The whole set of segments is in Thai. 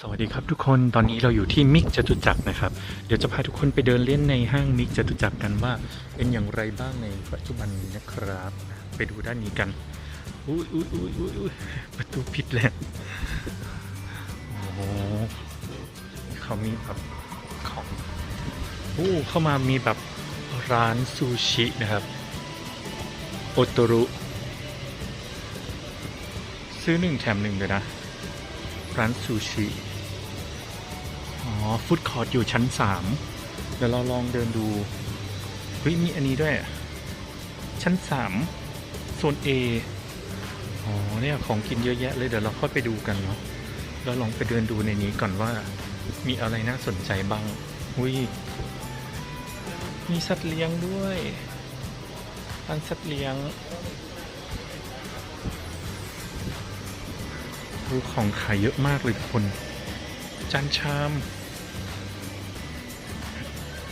สวัสดีครับทุกคนตอนนี้เราอยู่ที่มิกจตุจักรนะครับ เดี๋ยวจะพาทุกคนไปเดินเล่นในห้างมิกจตุจักรกันว่า เป็นอย่างไรบ้างในปัจจุบันนี้นะครับ ไปดูด้านนี้กันอุ้ยอุ้ยอุ้ยอุ้ยประตูผิดแล้วโอ้โหเขามีแบบของโอ้เข้ามามีแบบร้านซูชินะครับโอโตรุซื้อหนึ่งแถมหนึ่งเลยนะ ร้านซูชิ อ๋อฟู้ดคอร์ทอยู่ชั้นสามเดี๋ยวเราลองเดินดูเฮ้ยมีอันนี้ด้วย ชั้นสามโซน A อ๋อเนี่ยของกินเยอะแยะเลยเดี๋ยวเราค่อยไปดูกันเนาะเราลองไปเดินดูในนี้ก่อนว่า มีอะไรน่าสนใจบ้างอุ้ยมีสัตว์เลี้ยงด้วยร้านสัตว์เลี้ยง ดูของขายเยอะมากเลยทุกคน จานชาม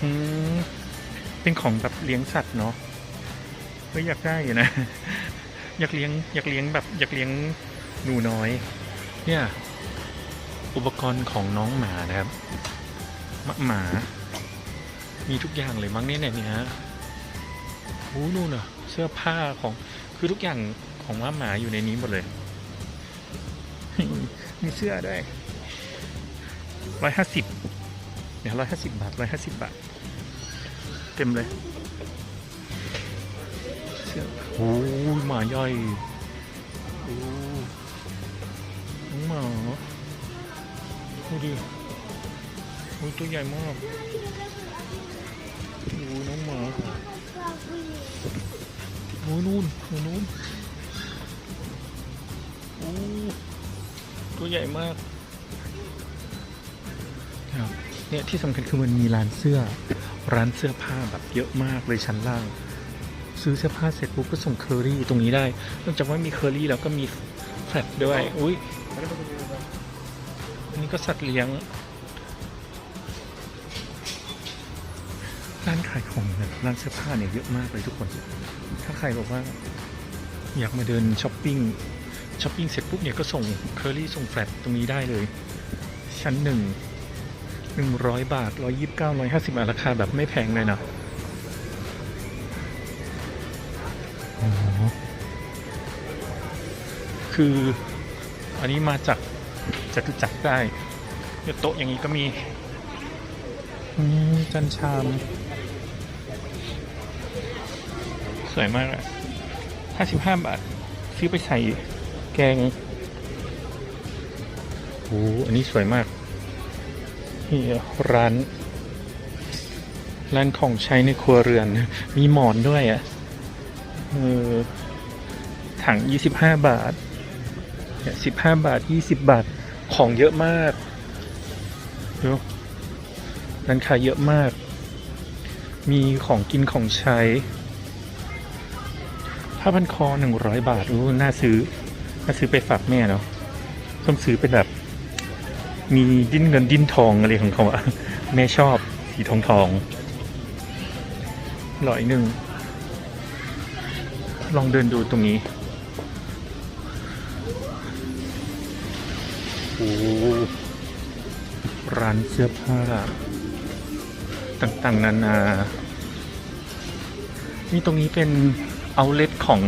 อืมเป็นของแบบเลี้ยงสัตว์เนาะเฮ้ยอยากได้อยู่นะ อยากเลี้ยงอยากเลี้ยงแบบ อยากเลี้ยงหนูน้อย เนี่ย อุปกรณ์ของน้องหมานะครับมะหมา มีทุกอย่างเลยมั้งเนี่ยเนี่ยฮะโอ้นู่นน่ะ เสื้อผ้าของ คือทุกอย่างของว่าหมาอยู่ในนี้หมดเลย มีเสื้อด้วยร้อยห้าสิบเดี๋ยวร้อยห้าสิบบาทร้อยห้าสิบบาท เต็มเลย เสื้อโอ้ยหมาย่อยโอ้น้องหมาดูดิโอ้ยตัวใหญ่มากโอ้น้องหมาโอ้ยนู่นโอ้นู่น ใหญ่มากครับเนี่ยที่สำคัญคือมันมีร้านเสื้อ ร้านเสื้อผ้าแบบเยอะมากเลยชั้นล่าง ซื้อเสื้อผ้าเสร็จปุ๊บก็ส่งเคอรี่ตรงนี้ได้นอกจากว่ามีเคอรี่แล้วก็มีแฟลตด้วยอุ้ยอันนี้ก็สัตว์เลี้ยงร้านขายของเนี่ยร้านเสื้อผ้าเนี่ยเยอะมากเลยทุกคน ถ้าใครบอกว่า อยากมาเดินช้อปปิ้ง ช้อปปิ้งเสร็จปุ๊บเนี่ยก็ส่งเคอรี่ส่งแฟลตตรงนี้ได้เลย ชั้นหนึ่งหนึ่งร้อยบาทร้อยยิบเก้าร้อยห้าสิบาทราคาแบบไม่แพงเลยนะอ๋อคืออันนี้มาจากจตุจักรได้เนี่ยโต๊ะอย่างนี้ก็มีอืมจันชาม สวยมากอะห้าสิบห้าบาท ซื้อไปใส่ แกงโอ้อันนี้สวยมาก นี่ร้าน ร้านของใช้ในครัวเรือน มีหมอนด้วยอะเออถังยี่สิบห้าบาทสิบห้าบาทยี่สิบบาท ของเยอะมากดูร้านค้าเยอะมาก มีของกินของใช้ ผ้าพันคอหนึ่งร้อยบาทอู้น่าซื้อ น่าซื้อไปฝากแม่เนาะต้องซื้อเป็นแบบ มีดิ้นเงินดิ้นทองอะไรของเขาอะแม่ชอบสีทองทองร้อยหนึ่ง ลองเดินดูตรงนี้โอ้ร้านเสื้อผ้า ต่างๆนานานี่ตรงนี้เป็นเอาเล t ของ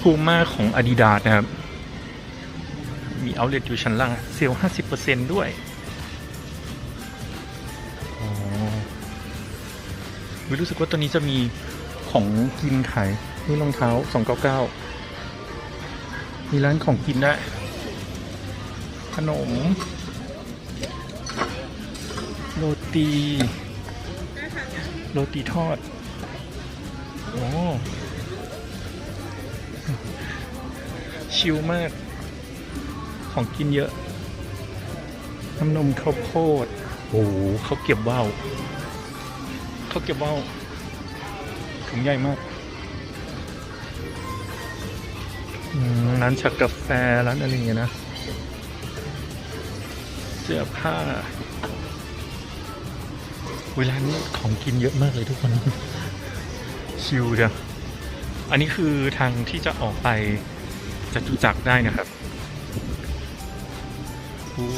พูม่าของ Adidas นะครับ มีเอาเล t อยู่ชั้นล่าง เซลล์50%ด้วยอ๋อวิรู้สึกว่าตัวนี้จะมีของกินขายนี่รองเท้า299มีร้านของกินได้ขนมโรตีโรตีทอด โอ้ ชิลมาก ของกินเยอะ น้ำนมข้าวโพดโอ้โหเขาเก็บว่าวเขาเก็บว่าวถุงใหญ่มากอืมร้านชักกาแฟร้านอะไรอย่างเงี้ยนะเสื้อผ้าเวลานี้ของกินเยอะมากเลยทุกคนชิลเดียวอันนี้คือทางที่จะออกไปจตุจักรได้นะครับ โอ้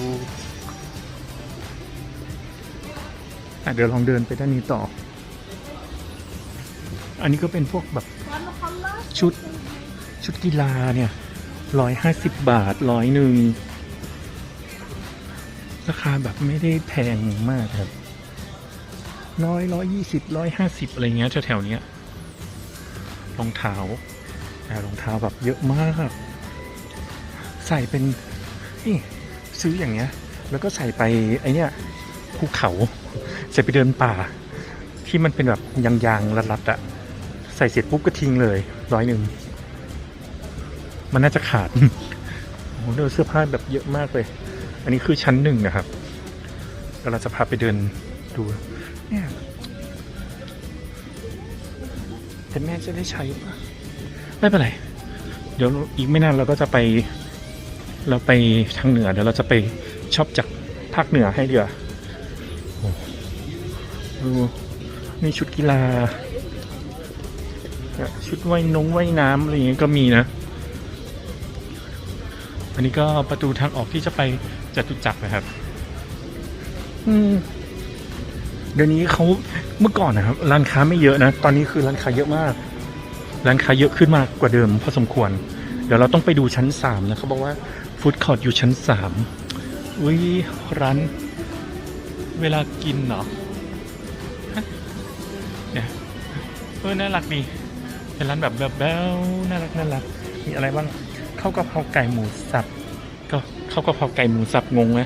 ะเดี๋ยวลองเดินไปด้านนี้ต่อ อันนี้ก็เป็นพวกแบบชุดชุดกีฬาเนี่ยร้อยห้าสิบบาทร้อยหนึ่งราคาแบบไม่ได้แพงมากครับร้อยร้อยยี่สิบร้อยห้าสิบอะไรเงี้ยแถวๆเนี้ยรองเท้าแต่รองเท้าแบบเยอะมาก ใส่เป็นนี่ ซื้ออย่างเงี้ย แล้วก็ใส่ไปไอเนี้ยภูเขาใส่ไปเดินป่า ที่มันเป็นแบบยางๆรัดๆอะใส่เสร็จปุ๊บก็ทิ้งเลยร้อยหนึ่งมันน่าจะขาดโอ้โหเดินเสื้อผ้าแบบเยอะมากเลย อันนี้คือชั้นหนึ่งนะครับเดี๋ยวเราจะพาไปเดินดูเนี่ยแต่แม่จะได้ใช้ปะไม่เป็นไร เดี๋ยวอีกไม่นานเราก็จะไป เราไปทางเหนือเดี๋ยวเราจะไปช็อปจากภาคเหนือให้เดียวาโอ้ดูนี่ชุดกีฬา ชุดว่ายนงว่ายน้ำอะไรอย่างเงี้ยก็มีนะ อันนี้ก็ประตูทางออกที่จะไปจตุจักรนะครับ อืมเดี๋ยวนี้เขาเมื่อก่อนนะครับ ร้านค้าไม่เยอะนะ ตอนนี้คือร้านค้าเยอะมาก ร้านค้าเยอะขึ้นมากกว่าเดิมพอสมควร เดี๋ยวเราต้องไปดูชั้นสามนะเขาบอกว่า ฟู้ดคอร์ทอยู่ชั้นสามอุ้ยร้านเวลากินเหรอฮะเนี่ยเออน่ารักดีเป็นร้านแบบแบบแบ๊วน่ารักน่ารักมีอะไรบ้างข้าวกะเพราไก่หมูสับก็ข้าวกะเพราไก่หมูสับงงไหม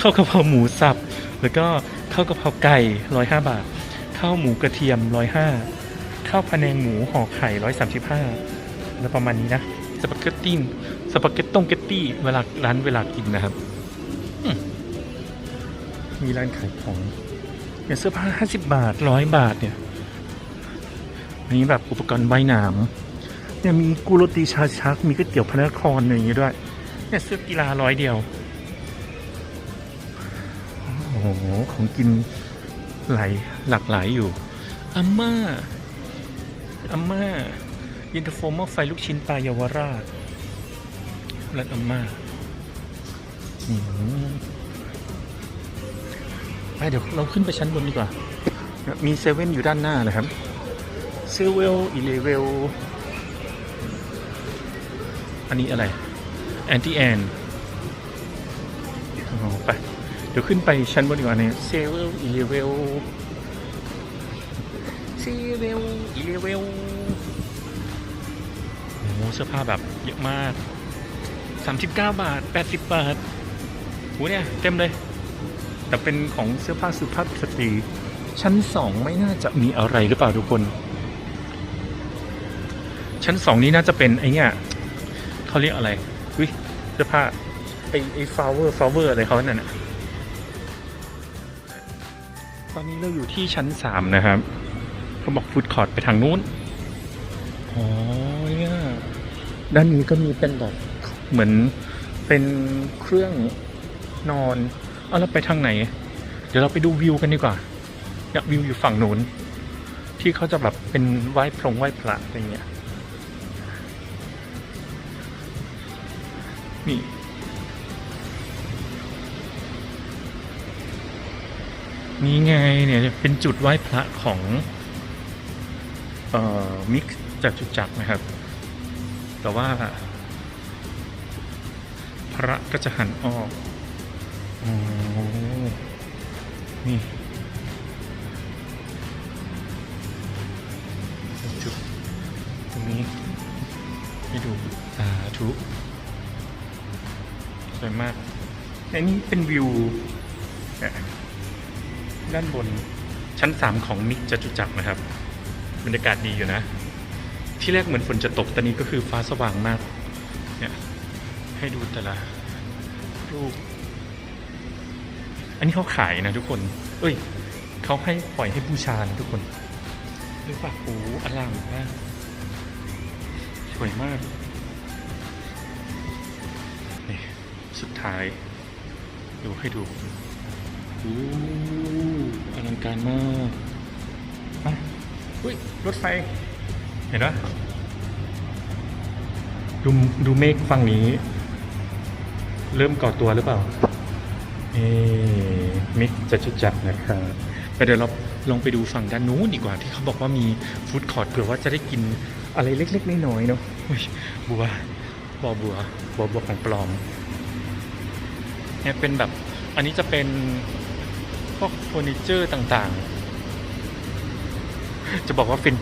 ข้าวกะเพราหมูสับแล้วก็ข้าวกะเพราไก่ร้อยห้าบาทข้าวหมูกระเทียมร้อยห้าข้าวพะแนงหมูห่อไข่ร้อยสามสิบห้าแล้วประมาณนี้นะสปาเกตตี้ สปาเกตต้งเกตตี้เวลาร้านเวลากินนะครับ มีร้านขายของเนี่ยเสื้อผ้าห้าสิบบาทร้อยบาทเนี่ยอันนี้แบบอุปกรณ์ว่ายน้ำเนี่ยมีกุโรตีชาชัก มีก๋วยเตี๋ยวพระนครอะไรอย่างเงี้ยด้วย เนี่ยเสื้อกีฬาร้อยเดียว โอ้โห ของกินหลายหลากหลายอยู่อาม่าอาม่ายินเตอร์โฟมอไฟลูกชิ้นปลาเยาวราช ร้านอาม่าไปเดี๋ยวเราขึ้นไปชั้นบนดีกว่า มีเซเว่นอยู่ด้านหน้านะครับ เซเวลอีเลเวล อันนี้อะไร แอนตี้แอนไป เดี๋ยวขึ้นไปชั้นบนดีกว่าเนี่ยเซเวลอีเลเวล เซเวลอีเลเวลโอ้เสื้อผ้าแบบเยอะมาก 39 บาท 80 บาทโหเนี่ยเต็มเลย แต่เป็นของเสื้อผ้าสุภาพสตรี ชั้นสองไม่น่าจะมีอะไรหรือเปล่าทุกคน ชั้นสองนี้น่าจะเป็นไอเนี่ยเขาเรียกอะไรอุ้ยเสื้อผ้าไอไอฟลาวเวอร์ฟลาวเวอร์อะไรเขานั่นน่ะตอนนี้เราอยู่ที่ชั้นสามนะครับเขาบอกฟูดคอร์ทไปทางนู้น อ๋อเนี่ยด้านนี้ก็มีเป็นแบบ เหมือนเป็นเครื่องนอน เอาแล้วไปทางไหน เดี๋ยวเราไปดูวิวกันดีกว่าอยากวิวอยู่ฝั่งนู้นที่เขาจะแบบเป็นไหว้พระไหว้พระอะไรเงี้ยนี่นี่ไงเนี่ยเป็นจุดไหว้พระของเอ่อมิกจากจุจักนะครับ แต่ว่า ระก็จะหันออกโอ้นี่จุดตรงนี้ให้ดูสาธุสวยมากและนี่เป็นวิว ด้านบนชั้นสามของมิกจตุจักรนะครับ บรรยากาศดีอยู่นะ ที่แรกเหมือนฝนจะตกตอนนี้ก็คือฟ้าสว่างมากเนี่ย ให้ดูแต่ละรูป อันนี้เขาขายนะทุกคน เอ้ย เขาให้ปล่อยให้บูชานะทุกคนหรือเปาโอ้อลังมากสวยมากนี่สุดท้าย ดูให้ดูโอ้อลังการมากไปอุ้ย รถไฟ เห็นปะดูดูเมฆฝั่งนี้ เริ่มก่อตัวหรือเปล่าเอมิกจะจุจักรนะครับแต่เดี๋ยวเราลองไปดูฝั่งด้านนู้นดีกว่าที่เขาบอกว่ามีฟู้ดคอร์ทเผื่อว่าจะได้กินอะไรเล็กๆน้อยๆเนาะอุ๊ยบัวบอบัวบอบัวของปลอมเนี่ยเป็นแบบอันนี้จะเป็นพวกเฟอร์นิเจอร์ต่างๆ จะบอกว่าเป็น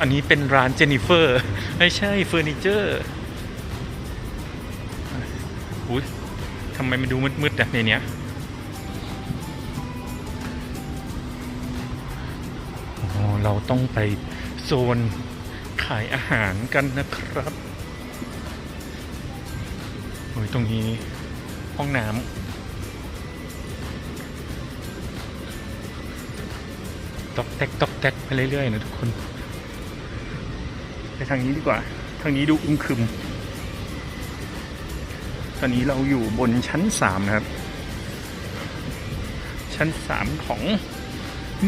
อันนี้เป็นร้านเจนนิเฟอร์ ไม่ใช่เฟอร์นิเจอร์ อุ้ยทำไมมันดูมืดๆอะในเนี้ยเราต้องไปโซนขายอาหารกันนะครับโอ้ยตรงนี้ห้องน้ำตอกแตกตอกแตกไปเรื่อยๆนะทุกคน ไปทางนี้ดีกว่า ทางนี้ดูอึมครึม ตอนนี้เราอยู่บนชั้นสามนะครับ ชั้นสามของ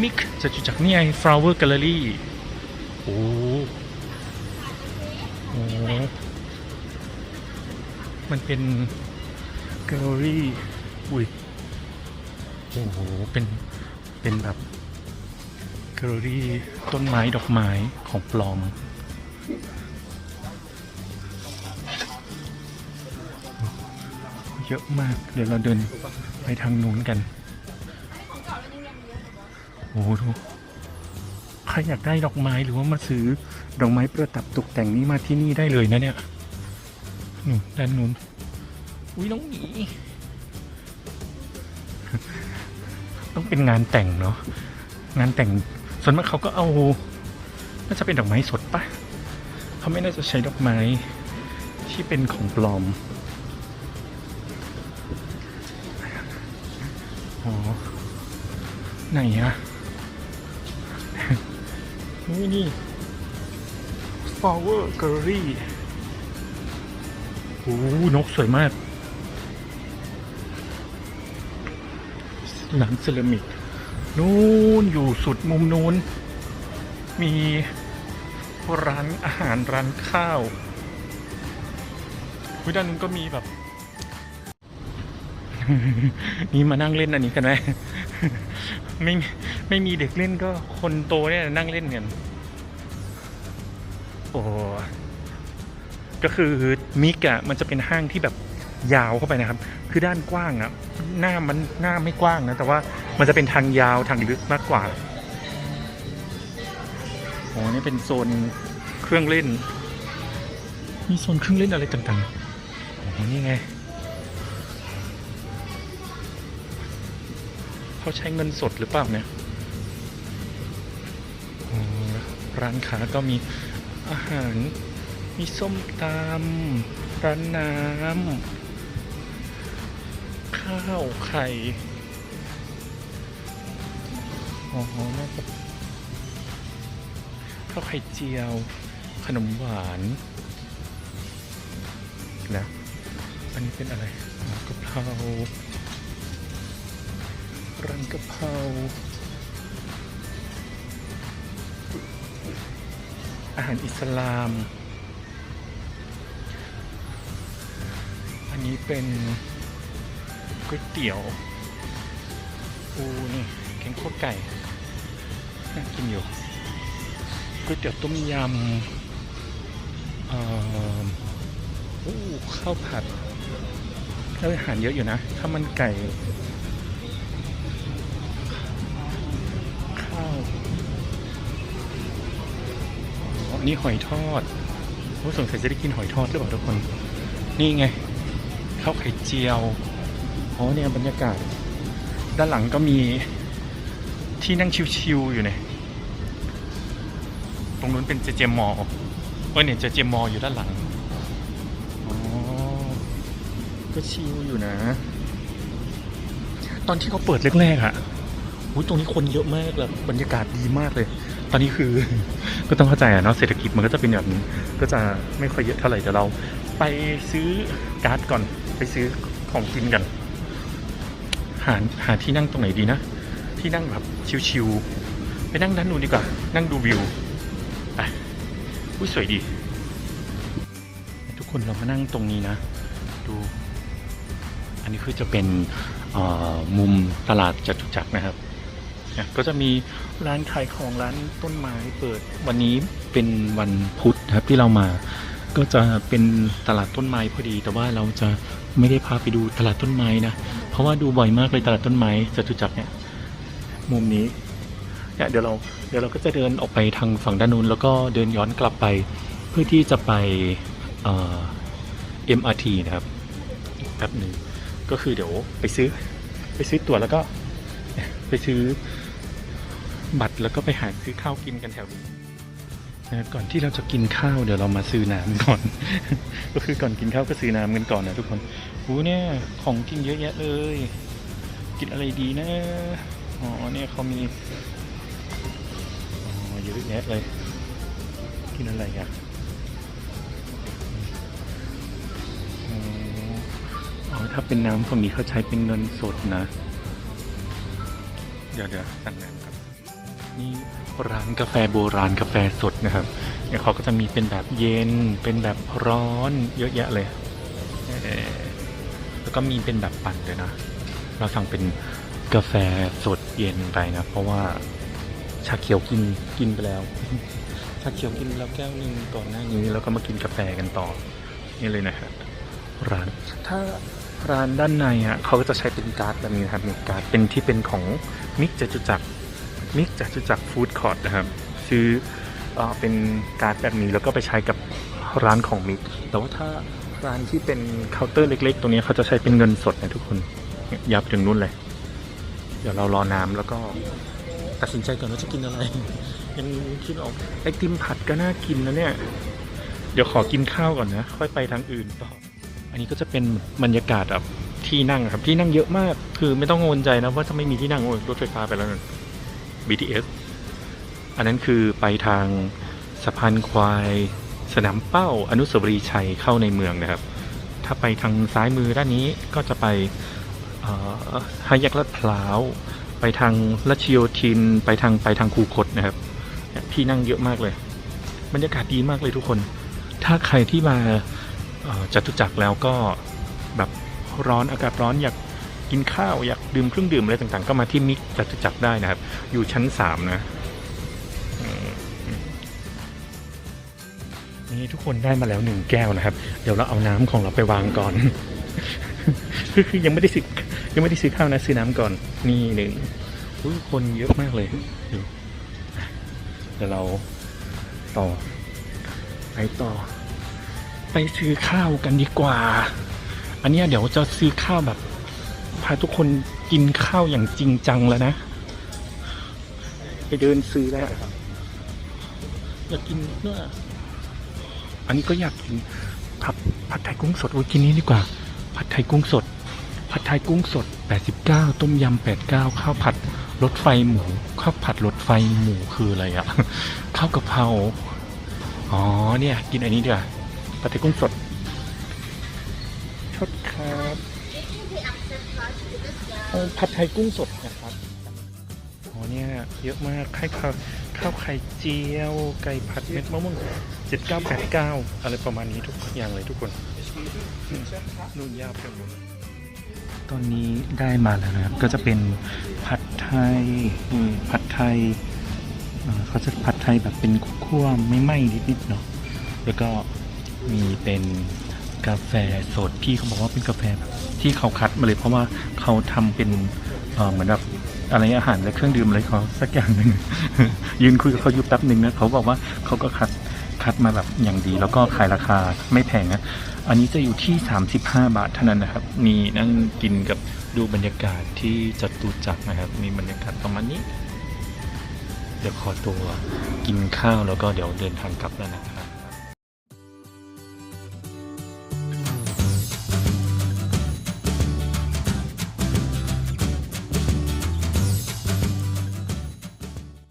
มิกจะจุจักรนี่ไง flower gallery โอ้โหมันเป็น gallery อุ้ยโอ้โห เป็น เป็นแบบ gallery ต้นไม้ดอกไม้ของปลอม เยอะมาก เดี๋ยวเราเดินไปทางนู้นกันโอ้โหดูใครอยากได้ดอกไม้หรือว่ามาซื้อดอกไม้ประดับตกแต่งนี้มาที่นี่ได้เลยนะเนี่ยนู่นด้านนู้นอุ้ยน้องหมีต้องเป็นงานแต่งเนาะงานแต่งส่วนมากเขาก็เอาน่าจะเป็นดอกไม้สดปะเขาไม่น่าจะใช้ดอกไม้ที่เป็นของปลอม ไหนอะนี่นี่ flower gallery โอ้นกสวยมากหลังเซรามิกนู้นอยู่สุดมุมนู้น มีร้านอาหารร้านข้าววิด้านนู้นก็มีแบบ นี่มานั่งเล่นอันนี้กันไหมไม่มีไม่มีเด็กเล่นก็คนโตเนี่ยนั่งเล่นกันโอ้ก็คือมิกอะมันจะเป็นห้างที่แบบยาวเข้าไปนะครับ คือด้านกว้างอะหน้ามันหน้าไม่กว้างนะ แต่ว่ามันจะเป็นทางยาวทางลึกมากกว่าโอ้นี่เป็นโซนเครื่องเล่น มีโซนเครื่องเล่นอะไรต่างๆโอ้นี่ไง เขาใช้เงินสดหรือเปล่าเนี่ยร้านค้าก็มีอาหาร มีส้มตำร้านน้ำข้าวไข่อ๋อน่าจะข้าวไข่เจียว ขนมหวานนะอันนี้เป็นอะไรอ๋อกะเพรา ร้านกะเพราอาหารอิสลาม อันนี้เป็นก๋วยเตี๋ยวปูนี่แกงคั่วไก่น่ากินอยู่ก๋วยเตี๋ยวต้มยำเอ่อโอ้ข้าวผัดแล้วอาหารเยอะอยู่นะข้าวมันไก่ นี่หอยทอดโอ้สงสัยจะได้กินหอยทอดหรือเปล่าทุกคน นี่ไงข้าวไข่เจียวอ๋อเนี่ยบรรยากาศ ด้านหลังก็มีที่นั่งชิวๆอยู่เนี่ยตรงนู้นเป็นเจเจมอเออเนี่ยเจเจมออยู่ด้านหลังอ๋อก็ชิวอยู่นะ ตอนที่เขาเปิดแรกๆอะอุ๊ยตรงนี้คนเยอะมากแบบบรรยากาศดีมากเลย ตอนนี้คือ ก็ต้องเข้าใจอะเนาะเศรษฐกิจมันก็จะเป็นแบบนี้ ก็จะไม่ค่อยเยอะเท่าไหร่เดี๋ยวเรา ไปซื้อการ์ดก่อน ไปซื้อของกินกัน หาหาที่นั่งตรงไหนดีนะ ที่นั่งแบบชิวๆไปนั่งด้านนู้นดีกว่า นั่งดูวิวไปอุ้ยสวยดี ทุกคนเรามานั่งตรงนี้นะ ดู อันนี้คือจะเป็นมุมตลาดจตุจักรนะครับ ก็จะมีร้านขายของร้านต้นไม้เปิด วันนี้เป็นวันพุธครับที่เรามา ก็จะเป็นตลาดต้นไม้พอดี แต่ว่าเราจะไม่ได้พาไปดูตลาดต้นไม้นะ เพราะว่าดูบ่อยมากเลยตลาดต้นไม้จตุจักรเนี่ยมุมนี้เนี่ยเดี๋ยวเราเดี๋ยวเราก็จะเดินออกไปทางฝั่งด้านนู้นแล้วก็เดินย้อนกลับไปเพื่อที่จะไปเอ่อ MRT นะครับแป๊บหนึ่งก็คือเดี๋ยวไปซื้อไปซื้อตั๋วแล้วก็ไปซื้อ บัตรแล้วก็ไปหาซื้อข้าวกินกันแถวนี้นะก่อนที่เราจะกินข้าวเดี๋ยวเรามาซื้อน้ำก่อน ก็คือก่อนกินข้าวก็ซื้อน้ำกันก่อนนะทุกคนหูเนี่ยของกินเยอะแยะเลย กินอะไรดีนะอ๋อเนี่ยเขามีอ๋อเยอะแยะเลย กินอะไรอะอ๋ออ๋อถ้าเป็นน้ำฝั่งนี้เขาใช้เป็นเงินสดนะ เดี๋ยวเดี๋ยวสั่งน้ำ นี่ร้านกาแฟโบราณกาแฟสดนะครับเนี่ยเขาก็จะมีเป็นแบบเย็น เป็นแบบร้อนเยอะแยะเลยแล้วก็มีเป็นแบบปั่นเลยนะ เราสั่งเป็นกาแฟสดเย็นไปนะ เพราะว่าชาเขียวกินกินไปแล้ว ชาเขียวกินไปแล้วแก้วหนึ่งก่อนหน้านี้แล้วก็มากินกาแฟกันต่อ นี่เลยนะครับร้านถ้าร้านด้านในอะเขาก็จะใช้เป็นการ์ดแบบนี้นะครับมีการ์ดเป็นที่เป็นของมิกจตุจักร มิกจตุจักรฟู้ดคอร์ทนะครับซื้อเอเป็นการ์ดแบบนี้แล้วก็ไปใช้กับร้านของมิกแต่ว่าถ้าร้านที่เป็นเคาน์เตอร์เล็ก ๆ ตรงนี้เขาจะใช้เป็นเงินสดนะทุกคนยับถึงนู่นเลย เดี๋ยวเรารอน้ำแล้วก็ตัดสินใจก่อนว่าจะกินอะไร ยังคิดออกไอติมผัดก็น่ากินนะเนี่ย เดี๋ยวขอกินข้าวก่อนนะ ค่อยไปทางอื่นต่อ อันนี้ก็จะเป็นบรรยากาศแบบที่นั่งครับที่นั่งเยอะมาก คือไม่ต้องกังวลใจนะว่าจะไม่มีที่นั่งโอ้ยรถไฟฟ้าไปแล้วนั่น BTS อันนั้นคือไปทางสะพานควาย สนามเป้าอนุสาวรีย์ชัยเข้าในเมืองนะครับ ถ้าไปทางซ้ายมือด้านนี้ก็จะไปเอ่อห้าแยกลาดพร้าว ไปทางรัชโยธิน ไปทางไปทางคูคตนะครับเนี่ยที่นั่งเยอะมากเลย บรรยากาศดีมากเลยทุกคน ถ้าใครที่มาจตุจักรแล้วก็แบบร้อนอากาศร้อนอยาก กินข้าว อยากดื่มเครื่องดื่มอะไรต่างๆ ก็มาที่มิกจตุจักรได้นะครับ อยู่ชั้นสามนะนี่ทุกคนได้มาแล้วหนึ่งแก้วนะครับ เดี๋ยวเราเอาน้ำของเราไปวางก่อน คือยังไม่ได้ซื้อยังไม่ได้ซื้อข้าวนะซื้อน้ำก่อน นี่หนึ่งคนเยอะมากเลยเดี๋ยวเราต่อไปต่อ ไปซื้อข้าวกันดีกว่า อันนี้เดี๋ยวจะซื้อข้าวแบบ พาทุกคนกินข้าวอย่างจริงจังแล้วนะ ไปเดินซื้อแล้วอยากกินเนื้ออันนี้ก็อยากกินผัดผัดไทยกุ้งสดโอ้ยกินนี้ดีกว่า ผัดไทยกุ้งสด ผัดไทยกุ้งสด 89 ต้มยำ89 ข้าวผัดรถไฟหมู ข้าวผัดรถไฟหมูคืออะไรอะข้าวกะเพราอ๋อเนี่ย กินอันนี้ดีกว่าผัดไทยกุ้งสดชดครับ ผัดไทยกุ้งสดนะครับอ๋อเนี่ยเยอะมากไข่ข้าวข้าวไข่เจียว ไก่ผัดเม็ดมะม่วงเจ็ดเก้าแปดเก้าอะไรประมาณนี้ทุกอย่างเลยทุกคนอืมนุ่นยากไปหมดตอนนี้ได้มาแล้วนะครับ ก็จะเป็นผัดไทยอืมผัดไทยอ่าเขาจะผัดไทยแบบเป็นคั่วไม่ไหม้นิดๆเนาะแล้วก็มีเป็น กาแฟสดพี่เขาบอกว่าเป็นกาแฟที่เขาคัดมาเลยเพราะว่าเขาทำเป็นเอ่อเหมือนแบบอะไรอาหารและเครื่องดื่มอะไรเขาสักอย่างหนึ่งยืนคุยกับเขาอยู่แป๊บหนึ่งนะเขาบอกว่าเขาก็คัดคัดมาแบบอย่างดี แล้วก็ขายราคาไม่แพงนะอันนี้จะอยู่ที่ 35 บาทเท่านั้นนะครับ มีนั่งกินกับดูบรรยากาศที่จตุจักรนะครับ มีบรรยากาศประมาณนี้ เดี๋ยวขอตัวกินข้าวแล้วก็เดี๋ยวเดินทางกลับแล้วนะครับ